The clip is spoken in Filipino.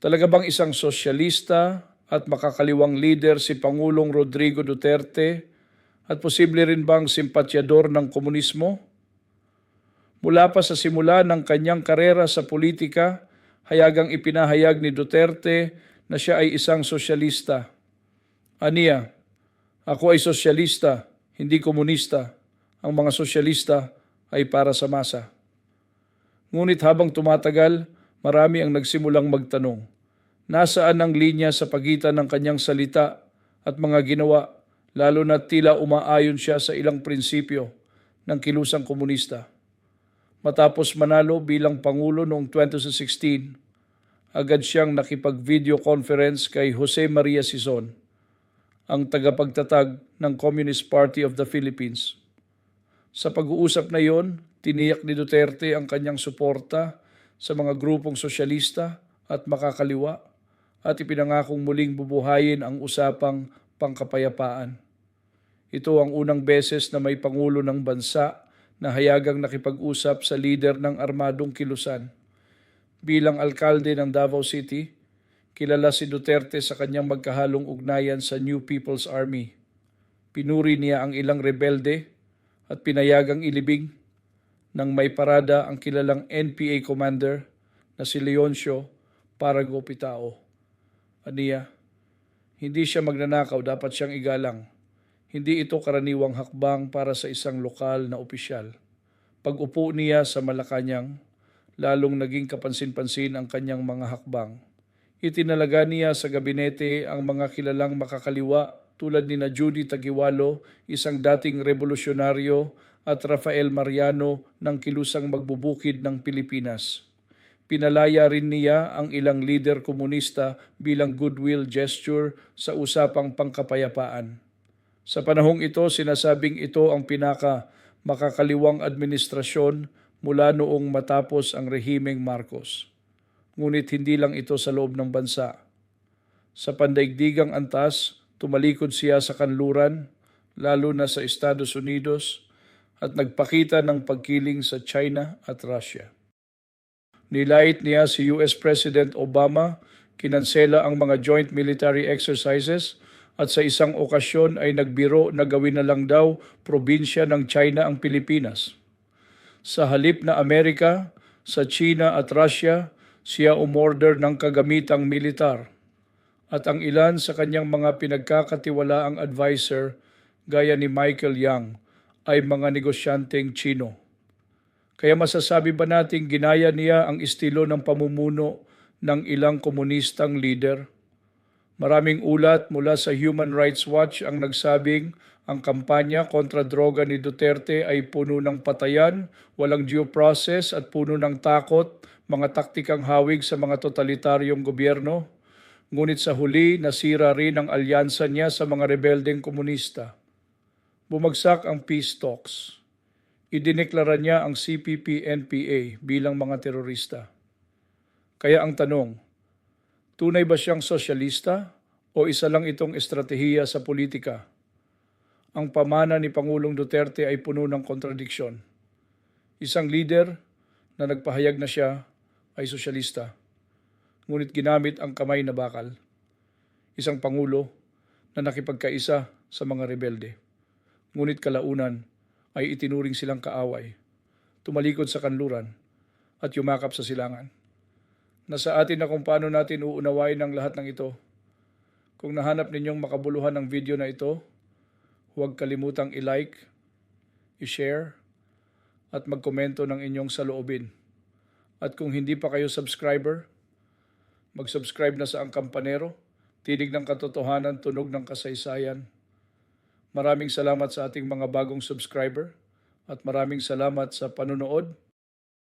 Talaga bang isang sosyalista at makakaliwang leader si Pangulong Rodrigo Duterte at posible rin bang simpatyador ng komunismo? Mula pa sa simula ng kanyang karera sa politika, hayagang ipinahayag ni Duterte na siya ay isang sosyalista. Aniya, ako ay sosyalista, hindi komunista. Ang mga sosyalista ay para sa masa. Ngunit habang tumatagal, marami ang nagsimulang magtanong, nasaan ang linya sa pagitan ng kanyang salita at mga ginawa, lalo na tila umaayon siya sa ilang prinsipyo ng kilusang komunista. Matapos manalo bilang Pangulo noong 2016, agad siyang nakipag-video conference kay Jose Maria Sison, ang tagapagtatag ng Communist Party of the Philippines. Sa pag-uusap na iyon, tiniyak ni Duterte ang kanyang suporta sa mga grupong sosyalista at makakaliwa at ipinangakong muling bubuhayin ang usapang pangkapayapaan. Ito ang unang beses na may pangulo ng bansa na hayagang nakipag-usap sa lider ng armadong kilusan. Bilang alkalde ng Davao City, kilala si Duterte sa kanyang magkahalong ugnayan sa New People's Army. Pinuri niya ang ilang rebelde at pinayagang ilibing nang may parada ang kilalang NPA commander na si Leoncio Parago Pitao. Aniya, hindi siya magnanakaw, dapat siyang igalang. Hindi ito karaniwang hakbang para sa isang lokal na opisyal. Pag-upo niya sa Malacanang, lalong naging kapansin-pansin ang kanyang mga hakbang. Itinalaga niya sa gabinete ang mga kilalang makakaliwa tulad ni na Judy Tagiwalo, isang dating revolusyonaryo, at Rafael Mariano ng kilusang magbubukid ng Pilipinas. Pinalaya rin niya ang ilang leader komunista bilang goodwill gesture sa usapang pangkapayapaan. Sa panahong ito, sinasabing ito ang pinaka makakaliwang administrasyon mula noong matapos ang rehimeng Marcos. Ngunit hindi lang ito sa loob ng bansa. Sa pandaigdigang antas, tumalikod siya sa kanluran, lalo na sa Estados Unidos, at nagpakita ng pagkiling sa China at Russia. Nilait niya si US President Obama, kinansela ang mga joint military exercises at sa isang okasyon ay nagbiro na gawin na lang daw probinsya ng China ang Pilipinas. Sa halip na Amerika, sa China at Russia, siya umorder ng kagamitang militar at ang ilan sa kanyang mga pinagkakatiwalaang advisor gaya ni Michael Yang ay mga negosyanteng Chino. Kaya masasabi ba nating ginaya niya ang estilo ng pamumuno ng ilang komunistang leader? Maraming ulat mula sa Human Rights Watch ang nagsabing ang kampanya kontra droga ni Duterte ay puno ng patayan, walang due process at puno ng takot, mga taktikang hawig sa mga totalitaryong gobyerno. Ngunit sa huli, nasira rin ang alyansa niya sa mga rebeldeng komunista. Bumagsak ang peace talks. Idineklara niya ang CPP-NPA bilang mga terorista. Kaya ang tanong, tunay ba siyang sosyalista o isa lang itong estratehiya sa politika? Ang pamana ni Pangulong Duterte ay puno ng kontradiksyon. Isang leader na nagpahayag na siya ay sosyalista, ngunit ginamit ang kamay na bakal. Isang pangulo na nakipagkaisa sa mga rebelde ngunit kalaunan ay itinuring silang kaaway, tumalikod sa kanluran at yumakap sa silangan. Nasa atin na kung paano natin uunawain ang lahat ng ito. Kung nahanap ninyong makabuluhan ng video na ito, huwag kalimutang i-like, i-share, at magkomento ng inyong saloobin. At kung hindi pa kayo subscriber, mag-subscribe na sa Ang Kampanero, tinig ng katotohanan, tunog ng kasaysayan, Maraming salamat sa ating mga bagong subscriber at maraming salamat sa panonood